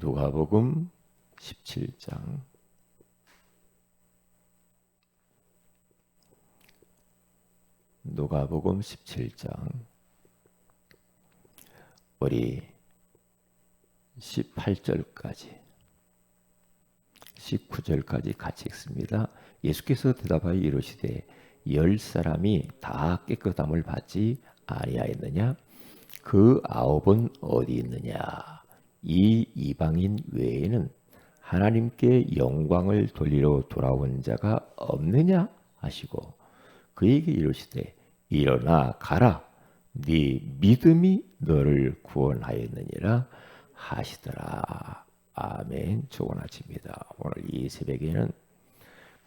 누가복음 17장. 누가복음 17장. 우리 18절까지 19절까지 같이 읽습니다. 예수께서 대답하여 이르시되 열 사람이 다 깨끗함을 받지 아니하였느냐? 그 아홉은 어디 있느냐 이 이방인 외에는 하나님께 영광을 돌리러 돌아온 자가 없느냐 하시고 그에게 이르시되 일어나 가라. 네 믿음이 너를 구원하였느니라 하시더라. 아멘. 좋은 아침입니다. 오늘 이 새벽에는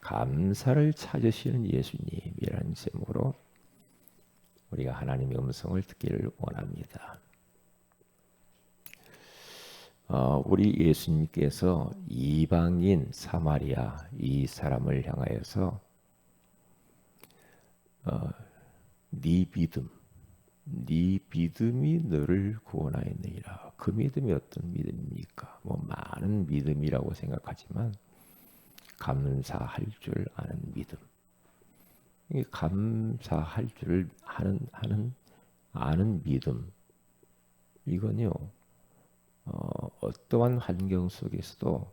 감사를 찾으시는 예수님이라는 제목으로 우리가 하나님의 음성을 듣기를 원합니다. 어, 우리 예수님께서 이방인 사마리아 이 사람을 향하여서 어, 네 믿음, 네 믿음이 너를 구원하였느니라. 그 믿음이 어떤 믿음입니까? 뭐 많은 믿음이라고 생각하지만 감사할 줄 아는 믿음. 감사할 줄 하는 하는 아는 믿음. 이건요. 어, 어떠한 환경 속에서도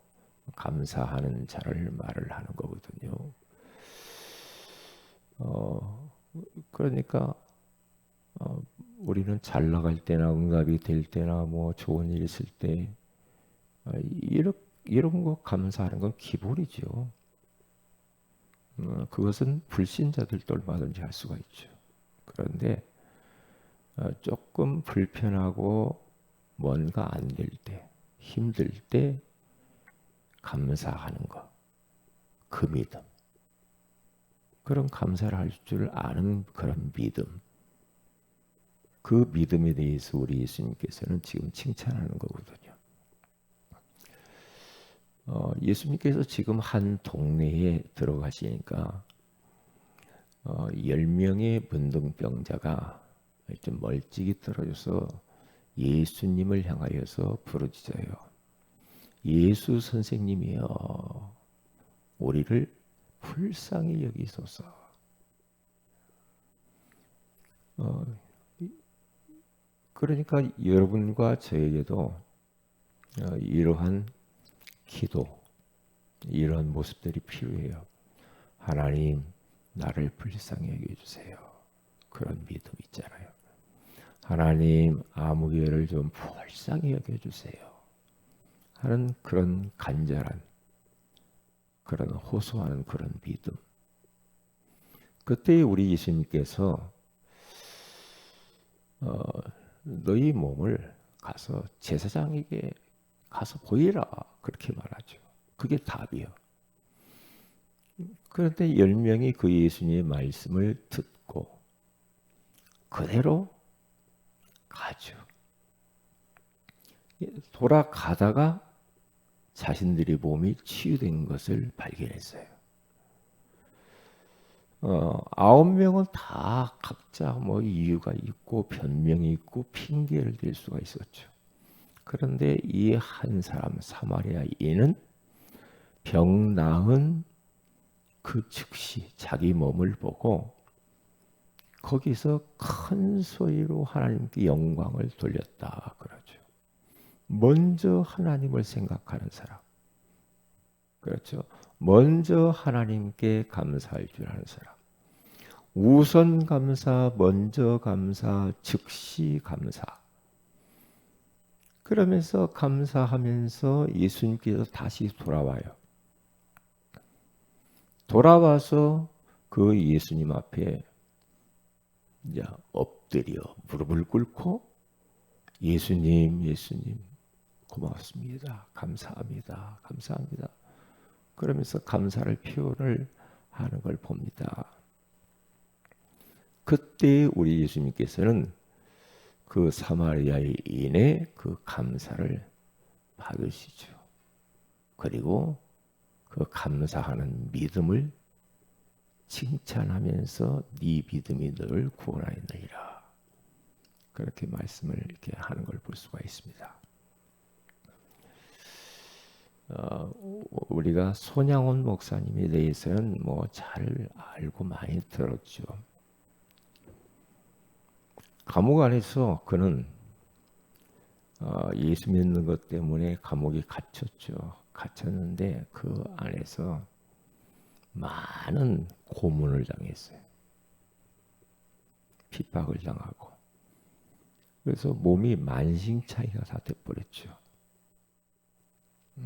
감사하는 자를 말을 하는 거거든요. 어, 그러니까 어, 우리는 잘 나갈 때나 응답이 될 때나 뭐 좋은 일 있을 때 어, 이런 이런 거 감사하는 건 기본이죠. 어, 그것은 불신자들도 얼마든지 할 수가 있죠. 그런데 어, 조금 불편하고 뭔가 안 될 때, 힘들 때 감사하는 것, 그 믿음. 그런 감사를 할 줄 아는 그런 믿음. 그 믿음에 대해서 우리 예수님께서는 지금 칭찬하는 거거든요. 어, 예수님께서 지금 한 동네에 들어가시니까 어, 10명의 문둥병자가 좀 멀찍이 떨어져서 예수님을 향하여서 부르짖어요. 예수 선생님이여 우리를 불쌍히 여기소서. 어, 그러니까 여러분과 저에게도 어, 이러한 기도 이런 모습들이 필요해요. 하나님 나를 불쌍히 여겨 주세요. 그런 믿음 있잖아요. 하나님 아무개를 좀 불쌍히 여겨 주세요. 하는 그런 간절한 그런 호소하는 그런 믿음. 그때 우리 예수님께서 어, 너희 몸을 가서 제사장에게 가서 보이라 그렇게 말하죠. 그게 답이요. 그런데 열 명이 그 예수님의 말씀을 듣고 그대로 가죠. 돌아가다가 자신들의 몸이 치유된 것을 발견했어요. 어, 아홉 명은 다 각자 뭐 이유가 있고 변명이 있고 핑계를 댈 수가 있었죠. 그런데 이 한 사람 사마리아인은 병 나은 그 즉시 자기 몸을 보고 거기서 큰 소리로 하나님께 영광을 돌렸다 그러죠. 먼저 하나님을 생각하는 사람. 그렇죠. 먼저 하나님께 감사할 줄 아는 사람. 우선 감사, 먼저 감사, 즉시 감사. 그러면서 감사하면서 예수님께서 다시 돌아와요. 돌아와서 그 예수님 앞에 엎드려 무릎을 꿇고 예수님, 예수님 고맙습니다. 감사합니다. 감사합니다. 그러면서 감사를 표현을 하는 걸 봅니다. 그때 우리 예수님께서는 그 사마리아인의 그 감사를 받으시죠. 그리고 그 감사하는 믿음을 칭찬하면서 네 믿음이 널 구원하였느니라. 그렇게 말씀을 이렇게 하는 걸 볼 수가 있습니다. 어, 우리가 손양원 목사님에 대해서는 뭐 잘 알고 많이 들었죠. 감옥 안에서 그는 어, 예수 믿는 것 때문에 감옥에 갇혔죠. 갇혔는데 그 안에서 많은 고문을 당했어요. 핍박을 당하고. 그래서 몸이 만신차이가 다 돼버렸죠. 음.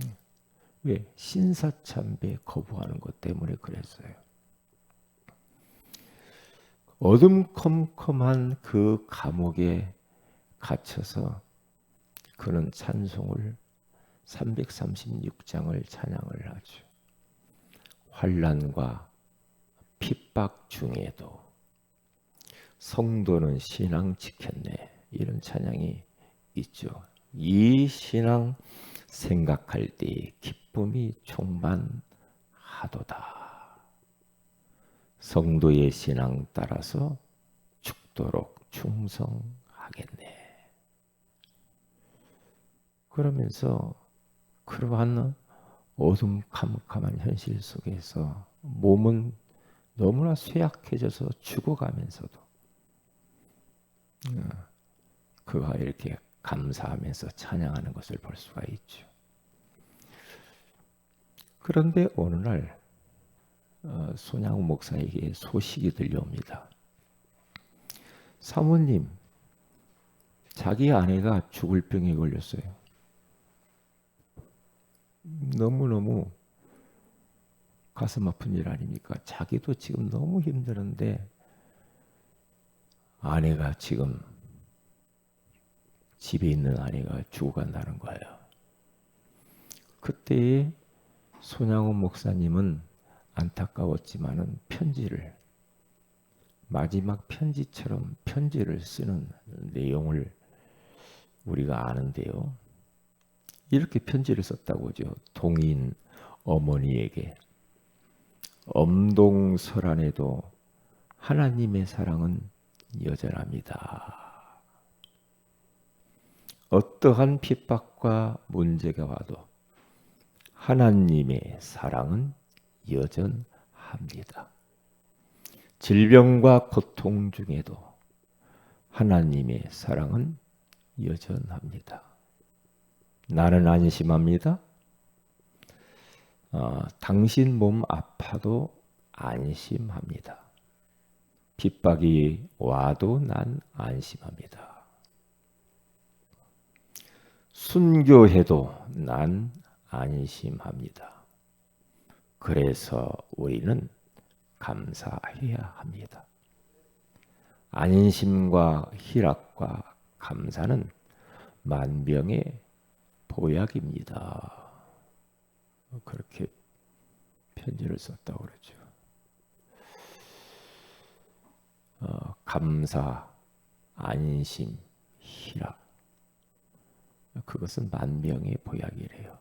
왜? 신사참배 거부하는 것 때문에 그랬어요. 어둠컴컴한 그 감옥에 갇혀서 그는 찬송을 336장을 찬양을 하죠. 환란과 핍박 중에도 성도는 신앙 지켰네. 이런 찬양이 있죠. 이 신앙 생각할 때 기쁨이 충만하도다. 성도의 신앙 따라서 죽도록 충성하겠네. 그러면서 그러한 어둠캄캄한 현실 속에서 몸은 너무나 쇠약해져서 죽어가면서도 어, 그가 이렇게 감사하면서 찬양하는 것을 볼 수가 있죠. 그런데 어느 날 어, 손양호 목사에게 소식이 들려옵니다. 사모님, 자기 아내가 죽을 병에 걸렸어요. 너무너무 가슴 아픈 일 아닙니까? 자기도 지금 너무 힘드는데 아내가 지금 집에 있는 아내가 죽어간다는 거예요. 그때 손양호 목사님은 안타까웠지만은 편지를 마지막 편지처럼 편지를 쓰는 내용을 우리가 아는데요. 이렇게 편지를 썼다고 하죠. 동인 어머니에게 엄동설안에도 하나님의 사랑은 여전합니다. 어떠한 핍박과 문제가 와도 하나님의 사랑은 여전합니다. 질병과 고통 중에도 하나님의 사랑은 여전합니다. 나는 안심합니다. 어, 당신 몸 아파도 안심합니다. 핍박이 와도 난 안심합니다. 순교해도 난 안심합니다. 그래서 우리는 감사해야 합니다. 안심과 희락과 감사는 만병의 보약입니다. 그렇게 편지를 썼다고 그러죠. 어, 감사, 안심, 희락. 그것은 만병의 보약이래요.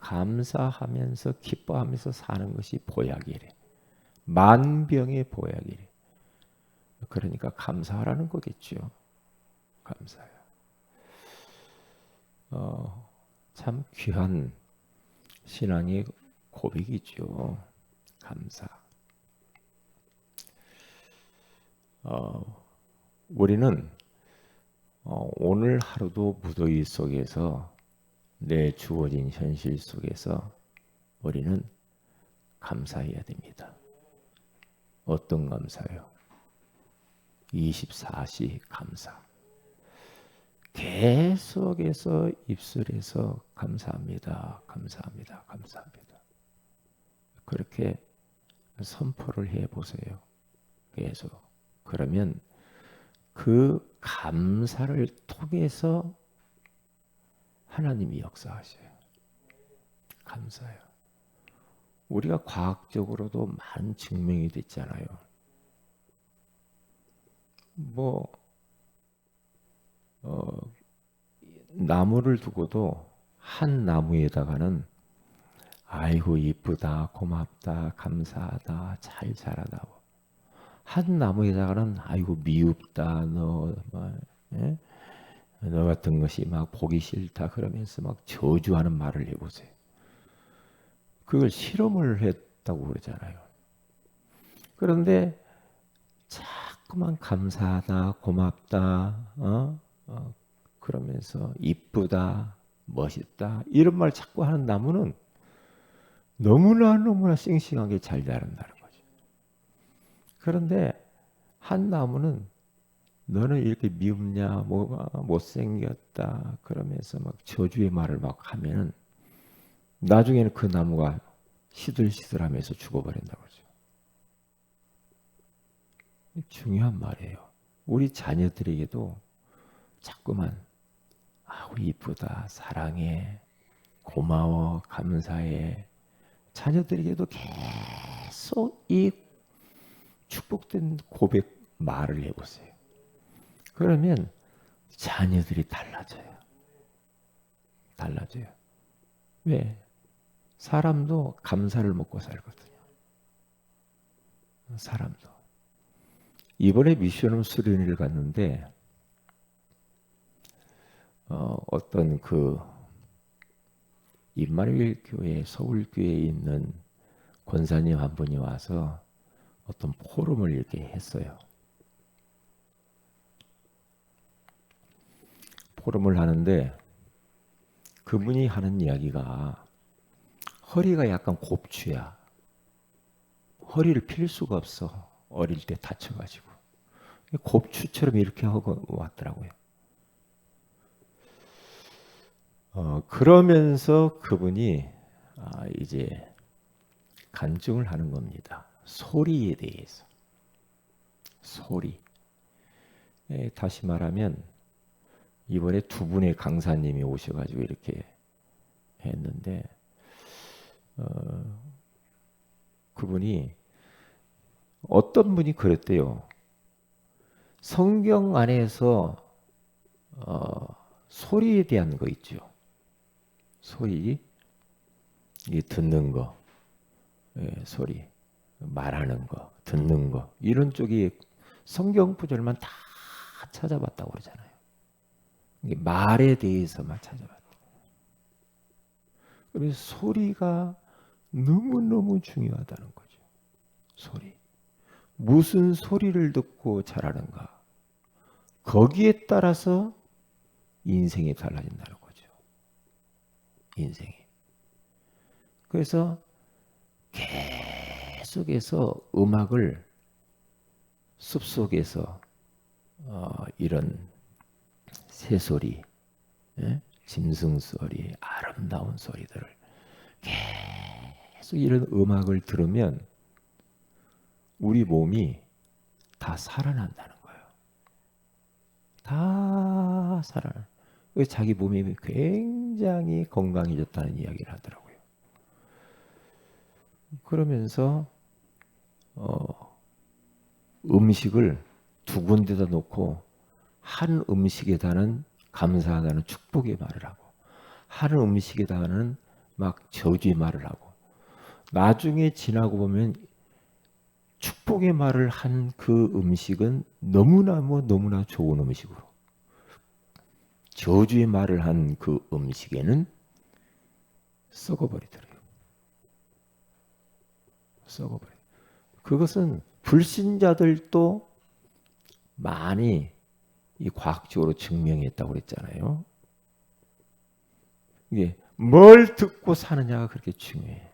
감사하면서 기뻐하면서 사는 것이 보약이래. 만병의 보약이래. 그러니까 감사하라는 거겠죠. 감사요. 어, 참 귀한 신앙의 고백이죠. 감사. 어, 우리는 어, 오늘 하루도 무더위 속에서 내 주어진 현실 속에서 우리는 감사해야 됩니다. 어떤 감사요? 24시 감사. 계속해서 입술에서 감사합니다. 감사합니다. 감사합니다. 그렇게 선포를 해 보세요. 계속. 그러면 그 감사를 통해서 하나님이 역사하셔요. 감사해요. 우리가 과학적으로도 많은 증명이 됐잖아요. 뭐 어, 나무를 두고도 한 나무에다가는 아이고 이쁘다 고맙다 감사하다 잘 자라다 한 나무에다가는 아이고 미흡다 너 뭐, 예? 너 같은 것이 막 보기 싫다 그러면서 막 저주하는 말을 해보세요. 그걸 실험을 했다고 그러잖아요. 그런데 자꾸만 감사하다, 고맙다, 어? 어, 그러면서 이쁘다, 멋있다 이런 말 자꾸 하는 나무는 너무나 너무나 싱싱하게 잘 자란다는 거죠. 그런데 한 나무는 너는 이렇게 미흡냐, 뭐가 못생겼다 그러면서 막 저주의 말을 막 하면은 나중에는 그 나무가 시들시들하면서 죽어버린다고 그러죠. 중요한 말이에요. 우리 자녀들에게도 자꾸만 아우 이쁘다, 사랑해, 고마워, 감사해. 자녀들에게도 계속 이 축복된 고백 말을 해보세요. 그러면 자녀들이 달라져요. 달라져요. 왜? 사람도 감사를 먹고 살거든요. 사람도. 이번에 미션홈 수련회를 갔는데 어, 어떤 그 임마누엘 교회 서울 교회에 있는 권사님 한 분이 와서 어떤 포럼을 이렇게 했어요. 포럼을 하는데 그분이 하는 이야기가 허리가 약간 곱추야. 허리를 필 수가 없어. 어릴 때 다쳐가지고. 곱추처럼 이렇게 하고 왔더라고요. 어, 그러면서 그분이 아, 이제 간증을 하는 겁니다. 소리에 대해서. 소리. 예, 다시 말하면 이번에 두 분의 강사님이 오셔가지고 이렇게 했는데 어, 그분이 어떤 분이 그랬대요. 성경 안에서 어, 소리에 대한 거 있죠. 소리, 이 듣는 거, 예, 소리, 말하는 거, 듣는 거 이런 쪽이 성경 구절만 다 찾아봤다고 그러잖아요. 말에 대해서만 찾아봤다. 그래서 소리가 너무 너무 중요하다는 거죠. 소리. 무슨 소리를 듣고 자라는가. 거기에 따라서 인생이 달라진다는 거죠. 인생이. 그래서 계속해서 음악을 숲속에서 어, 이런 새소리, 예? 짐승 소리, 아름다운 소리들을 계속 이런 음악을 들으면 우리 몸이 다 살아난다는 거예요. 다 살아나. 자기 몸이 굉장히 건강해졌다는 이야기를 하더라고요. 그러면서 어, 음식을 두 군데다 놓고 한 음식에다는 감사하다는 축복의 말을 하고 한 음식에다는 막 저주의 말을 하고 나중에 지나고 보면 축복의 말을 한 그 음식은 너무나 뭐 너무나 좋은 음식으로 저주의 말을 한 그 음식에는 썩어버리더래요. 썩어버려. 그것은 불신자들도 많이 이 과학적으로 증명했다고 그랬잖아요. 이게 뭘 듣고 사느냐가 그렇게 중요해.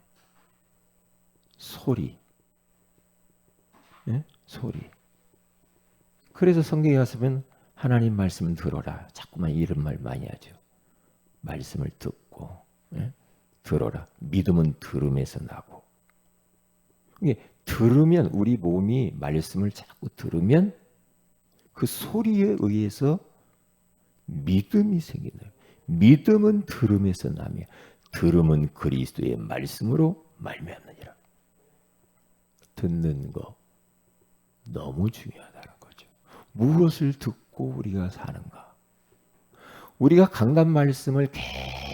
소리. 네? 소리. 그래서 성경에 가서면 하나님 말씀을 들어라. 자꾸만 이런 말 많이 하죠. 말씀을 듣고 네? 들어라. 믿음은 들음에서 나고. 이게 들으면 우리 몸이 말씀을 자꾸 들으면 그 소리에 의해서 믿음이 생기는 믿음은 들음에서 나며 들음은 그리스도의 말씀으로 말미암느니라. 듣는 거 너무 중요하다는 거죠. 무엇을 듣고 우리가 사는가? 우리가 강단 말씀을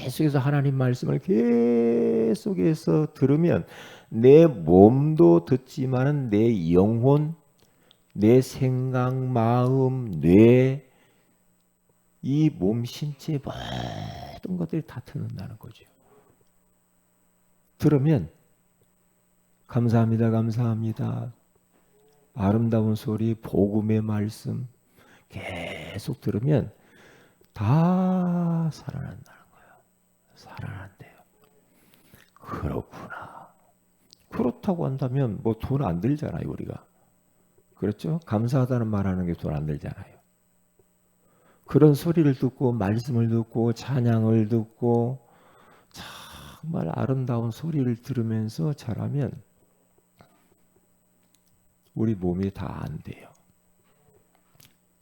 계속해서 하나님 말씀을 계속해서 들으면 내 몸도 듣지만은 내 영혼 내 생각, 마음, 뇌, 이 몸, 신체 모든 것들이 다 듣는다는 거죠. 들으면 감사합니다, 감사합니다. 아름다운 소리, 복음의 말씀 계속 들으면 다 살아난다는 거예요. 살아난대요. 그렇구나. 그렇다고 한다면 뭐 돈 안 들잖아요, 우리가. 그렇죠? 감사하다는 말하는 게 돈 안 들잖아요. 그런 소리를 듣고 말씀을 듣고 찬양을 듣고 정말 아름다운 소리를 들으면서 자라면 우리 몸이 다 안 돼요.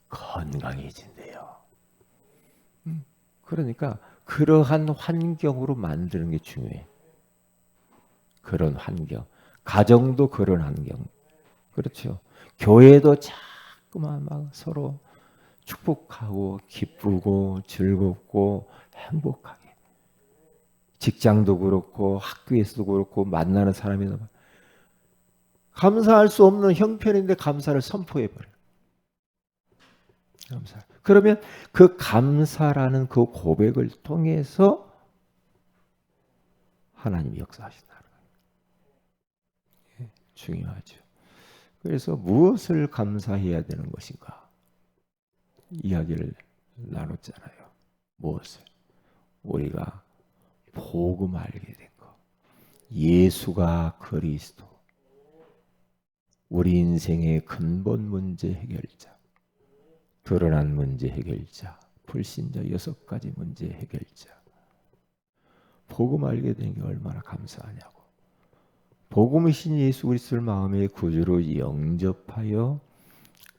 건강해진대요. 음, 그러니까 그러한 환경으로 만드는 게 중요해. 그런 환경. 가정도 그런 환경. 그렇죠. 교회도 자꾸만 막 서로 축복하고 기쁘고 즐겁고 행복하게. 직장도 그렇고 학교에서도 그렇고 만나는 사람이 감사할 수 없는 형편인데 감사를 선포해 버려. 감사. 그러면 그 감사라는 그 고백을 통해서 하나님이 역사하신다는 거예요. 예, 중요하죠. 그래서 무엇을 감사해야 되는 것인가? 이야기를 나눴잖아요. 무엇을? 우리가 복음 알게 된 것. 예수가 그리스도. 우리 인생의 근본 문제 해결자. 드러난 문제 해결자. 불신자 여섯 가지 문제 해결자. 복음 알게 된 게 얼마나 감사하냐고. 복음이신 예수 그리스도를 마음의 구주로 영접하여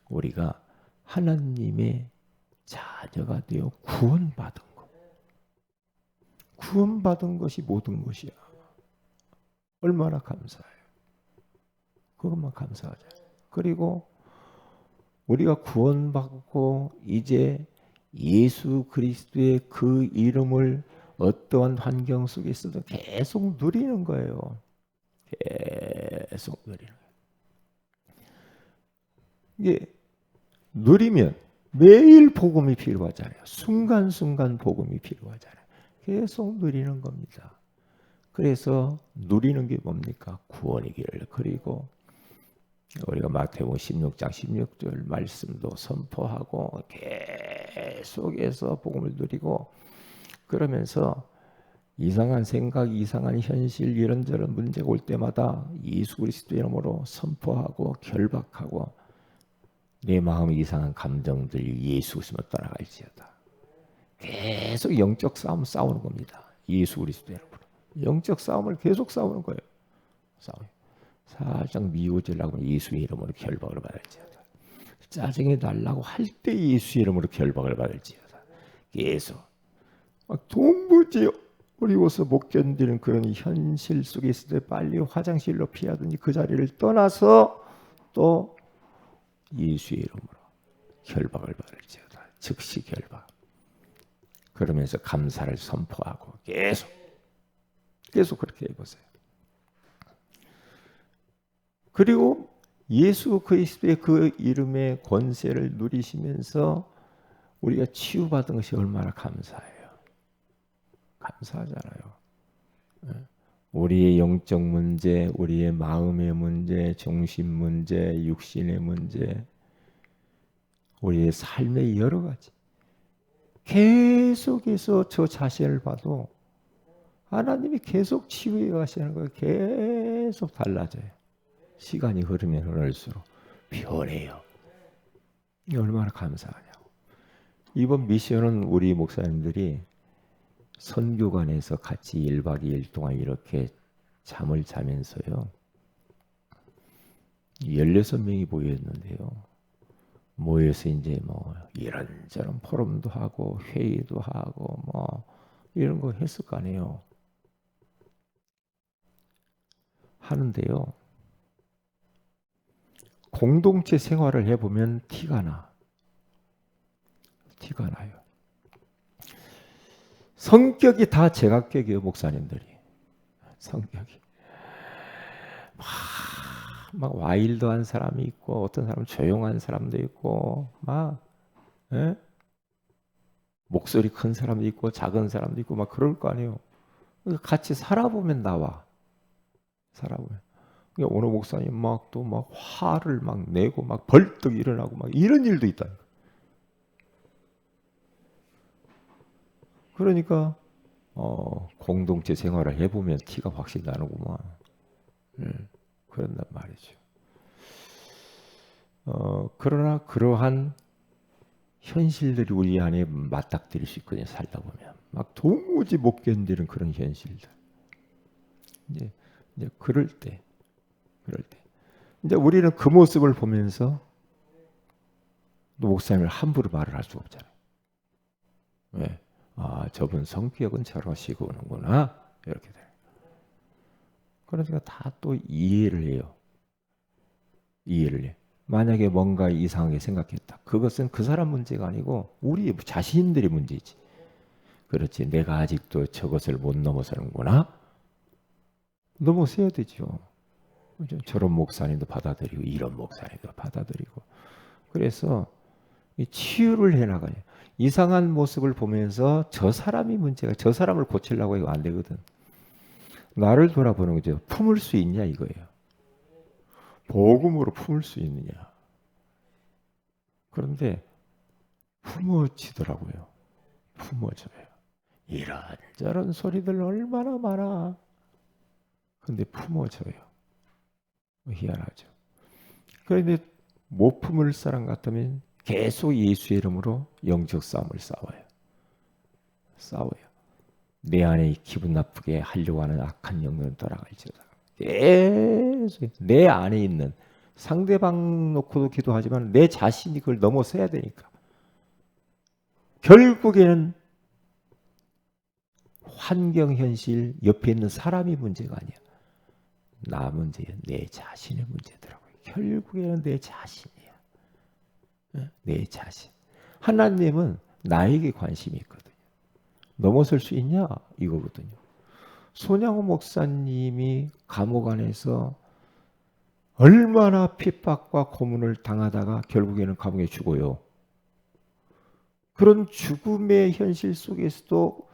우리가 하나님의 자녀가 되어 구원받은 것. 구원받은 것이 모든 것이야. 얼마나 감사해요. 그것만 감사하자. 그리고 우리가 구원받고 이제 예수 그리스도의 그 이름을 어떠한 환경 속에서도 계속 누리는 거예요. 계속 누리는 거예요. 이게 누리면 매일 복음이 필요하잖아요. 순간순간 복음이 필요하잖아요. 계속 누리는 겁니다. 그래서 누리는 게 뭡니까? 구원이기를 그리고 우리가 마태복음 16장 16절 말씀도 선포하고 계속해서 복음을 누리고 그러면서 이상한 생각, 이상한 현실 이런저런 문제가 올 때마다 예수 그리스도 이름으로 선포하고 결박하고 내 마음의 이상한 감정들 예수 그리스도 떠나갈지어다. 계속 영적 싸움 싸우는 겁니다. 예수 그리스도 이름으로 영적 싸움을 계속 싸우는 거예요. 싸워요. 살짝 미워지려고 예수의 이름으로 결박을 받을지어다. 짜증이 날라고 할 때 예수의 이름으로 결박을 받을지어다. 계속 도무지 어려워서 못 견디는 그런 현실 속에 있을 때 빨리 화장실로 피하든지 그 자리를 떠나서 또 예수의 이름으로 결박을 받을지어다. 즉시 결박. 그러면서 감사를 선포하고 계속 계속 그렇게 해보세요. 그리고 예수 그리스도의 그 이름의 권세를 누리시면서 우리가 치유받은 것이 얼마나 감사해요. 감사하잖아요. 예. 우리의 영적 문제, 우리의 마음의 문제, 정신 문제, 육신의 문제, 우리의 삶의 여러 가지. 계속해서 저 자신을 봐도 하나님이 계속 치유해 가시는 거예요. 계속 달라져요. 시간이 흐르면 흐를수록 변해요. 얼마나 감사하냐고. 이번 미션은 우리 목사님들이 선교관에서 같이 1박 2일 동안 이렇게 잠을 자면서요. 16명이 모였는데요. 모여서 이제 뭐 이런저런 포럼도 하고 회의도 하고 뭐 이런 거 했을 거 아니에요. 하는데요. 공동체 생활을 해보면 티가 나. 티가 나요. 성격이 다 제각격이에요, 목사님들이. 성격이. 막, 막 와일드한 사람이 있고, 어떤 사람은 조용한 사람도 있고, 막, 예? 목소리 큰 사람도 있고, 작은 사람도 있고, 막 그럴 거 아니에요. 같이 살아보면 나와. 살아보면. 그러니까 오늘 목사님 막 또 막 화를 막 내고 막 벌떡 일어나고 막 이런 일도 있다. 그러니까 어, 공동체 생활을 해보면 티가 확실히 나는구만. 네, 그런단 말이죠. 어, 그러나 그러한 현실들이 우리 안에 맞닥뜨릴 수 있거든요. 살다 보면 막 도무지 못 견디는 그런 현실들. 이제 이제 그럴 때, 이제 우리는 그 모습을 보면서 또 목사님을 함부로 말을 할수 없잖아요. 왜? 아, 저분 성격은 저러시고는구나 이렇게 돼요. 그러니까 다 또 이해를 해요. 이해를 해. 만약에 뭔가 이상하게 생각했다. 그것은 그 사람 문제가 아니고 우리 자신들의 문제지. 그렇지. 내가 아직도 저것을 못 넘어서는구나. 넘어서야 되죠. 저런 목사님도 받아들이고 이런 목사님도 받아들이고. 그래서 치유를 해나가요. 이상한 모습을 보면서 저 사람이 문제가 저 사람을 고치려고 이거 안 되거든. 나를 돌아보는 거죠. 품을 수 있냐 이거예요. 복음으로 품을 수 있느냐. 그런데 품어지더라고요. 품어져요. 이런저런 소리들 얼마나 많아. 근데 품어져요. 희한하죠. 그런데 못 품을 사람 같으면 계속 예수의 이름으로 영적 싸움을 싸워요. 싸워요. 내 안에 기분 나쁘게 하려고 하는 악한 영역은 떠나갈지어다. 계속 내 안에 있는 상대방 놓고도 기도하지만 내 자신이 그걸 넘어서야 되니까. 결국에는 환경 현실 옆에 있는 사람이 문제가 아니야. 나 문제야. 내 자신의 문제더라고요. 결국에는 내 자신이야. 내 자신. 하나님은 나에게 관심이 있거든요. 넘어설 수 있냐? 이거거든요. 손양호 목사님이 감옥 안에서 얼마나 핍박과 고문을 당하다가 결국에는 감옥에 죽어요. 그런 죽음의 현실 속에서도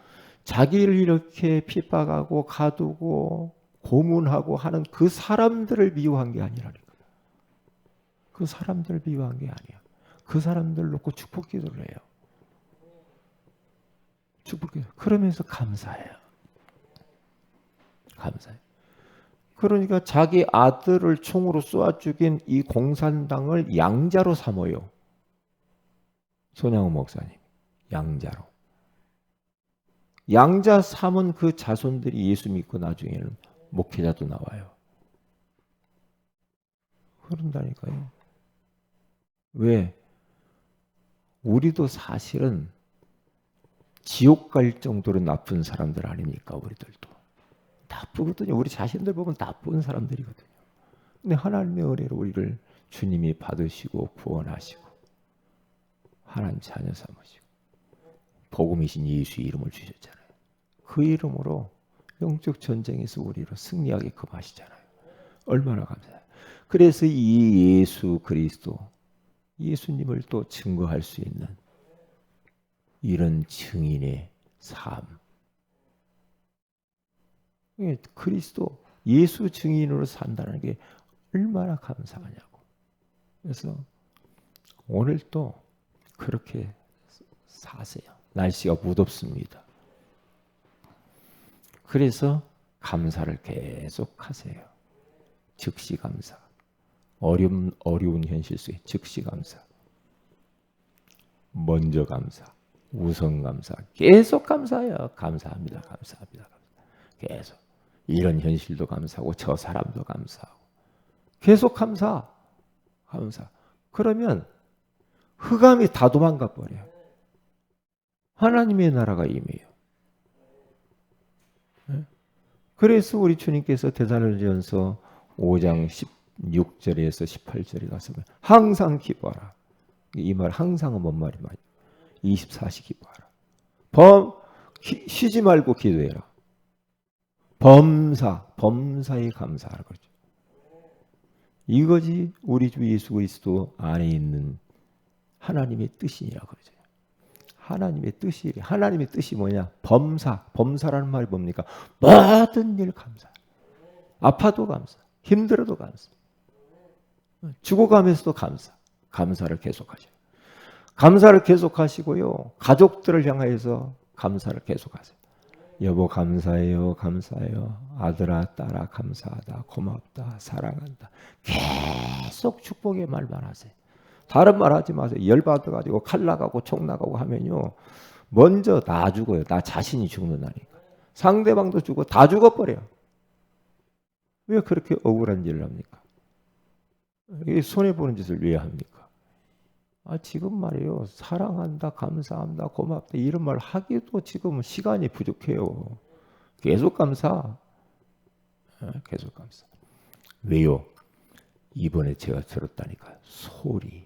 자기를 이렇게 핍박하고 가두고 고문하고 하는 그 사람들을 미워한 게 아니라니까. 그 사람들을 미워한 게 아니야. 그 사람들 놓고 축복 기도를 해요. 축복 기도. 그러면서 감사해요. 감사해요. 그러니까 자기 아들을 총으로 쏘아 죽인 이 공산당을 양자로 삼어요. 손양호 목사님. 양자로. 양자 삼은 그 자손들이 예수 믿고 나중에는 목회자도 나와요. 그런다니까요. 왜? 우리도 사실은 지옥 갈 정도로 나쁜 사람들 아닙니까? 우리들도. 나쁘거든요. 우리 자신들 보면 나쁜 사람들이거든요. 근데 하나님의 은혜로 우리를 주님이 받으시고 구원하시고 하나님 자녀 삼으시고 복음이신 예수 이름을 주셨잖아요. 그 이름으로 영적 전쟁에서 우리로 승리하게끔 하시잖아요. 얼마나 감사해요. 그래서 이 예수 그리스도 예수님을 또 증거할 수 있는 이런 증인의 삶. 그리스도 예수 증인으로 산다는 게 얼마나 감사하냐고. 그래서 오늘 또 그렇게 사세요. 날씨가 무덥습니다. 그래서 감사를 계속 하세요. 즉시 감사. 어려운, 어려운 현실 속에 즉시 감사. 먼저 감사. 우선 감사. 계속 감사해요. 감사합니다. 감사합니다. 계속. 이런 현실도 감사하고 저 사람도 감사하고. 계속 감사. 감사. 그러면 흑암이 다 도망가 버려요. 하나님의 나라가 임해요. 네? 그래서 우리 주님께서 대사로전서 5장 16절에서 18절에 가서 항상 기뻐하라. 이 말 항상은 뭔 말이 많이 24시 기뻐하라. 범 쉬지 말고 기도해라. 범사 범사에 감사하라 그러죠. 이것이 우리 주 예수 그리스도 안에 있는 하나님의 뜻이냐 그러죠. 하나님의 뜻이 하나님의 뜻이 뭐냐? 범사 범사라는 말이 뭡니까? 모든 일 감사. 아파도 감사, 힘들어도 감사, 죽어가면서도 감사, 감사를 계속하셔. 감사를 계속하시고요. 가족들을 향하여서 감사를 계속하세요. 여보 감사해요, 감사해요. 아들아, 딸아, 감사하다, 고맙다, 사랑한다. 계속 축복의 말만 하세요. 다른 말 하지 마세요. 열받아 가지고 칼 나가고 총 나가고 하면요. 먼저 나 죽어요. 나 자신이 죽는다니까. 상대방도 죽고 다 죽어버려. 왜 그렇게 억울한 일을 합니까? 손해 보는 짓을 왜 합니까? 아 지금 말이에요. 사랑한다, 감사한다, 고맙다 이런 말 하기도 지금 시간이 부족해요. 계속 감사. 아, 계속 감사. 왜요? 이번에 제가 들었다니까 소리.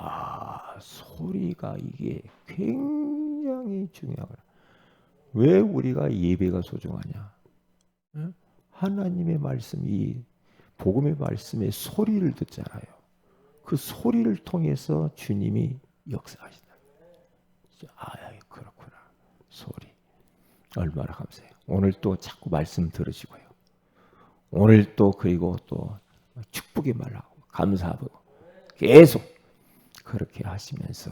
아 소리가 이게 굉장히 중요하구나. 왜 우리가 예배가 소중하냐? 응? 하나님의 말씀이 복음의 말씀에 소리를 듣잖아요. 그 소리를 통해서 주님이 역사하신다. 아, 그렇구나. 소리. 얼마나 감사해요. 오늘 또 자꾸 말씀 들으시고요. 오늘 또 그리고 또 축복의 말하고 감사하고 계속 그렇게 하시면서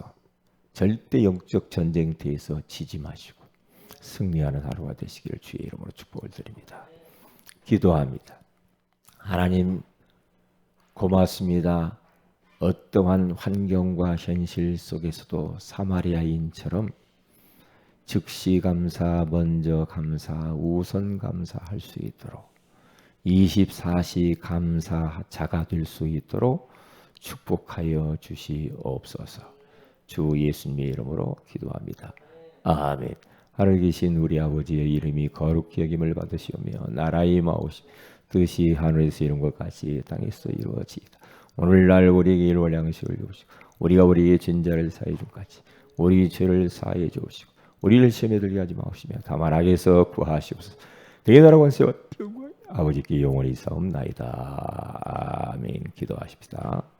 절대 영적 전쟁터에서 지지 마시고 승리하는 하루가 되시기를 주의 이름으로 축복을 드립니다. 기도합니다. 하나님 고맙습니다. 어떠한 환경과 현실 속에서도 사마리아인처럼 즉시 감사, 먼저 감사, 우선 감사할 수 있도록 24시 감사 자가 될 수 있도록 축복하여 주시옵소서. 주 예수님의 이름으로 기도합니다. 아멘. 하늘 계신 우리 아버지의 이름이 거룩히 여김을 받으시오며 나라의 마오시 뜻이 하늘에서 이룬 것 같이 땅에서 이루어지이다. 오늘날 우리에게 일월 양식을 주시고 우리가 우리의 진자를 사해 준 같이 우리 죄를 사해 주시고 우리를 시험에 들게 하지 마시며 다만 악에서 구하시옵소서. 대개 나라 권세와 아버지께 영원히 사옵나이다. 아멘. 기도하십시다.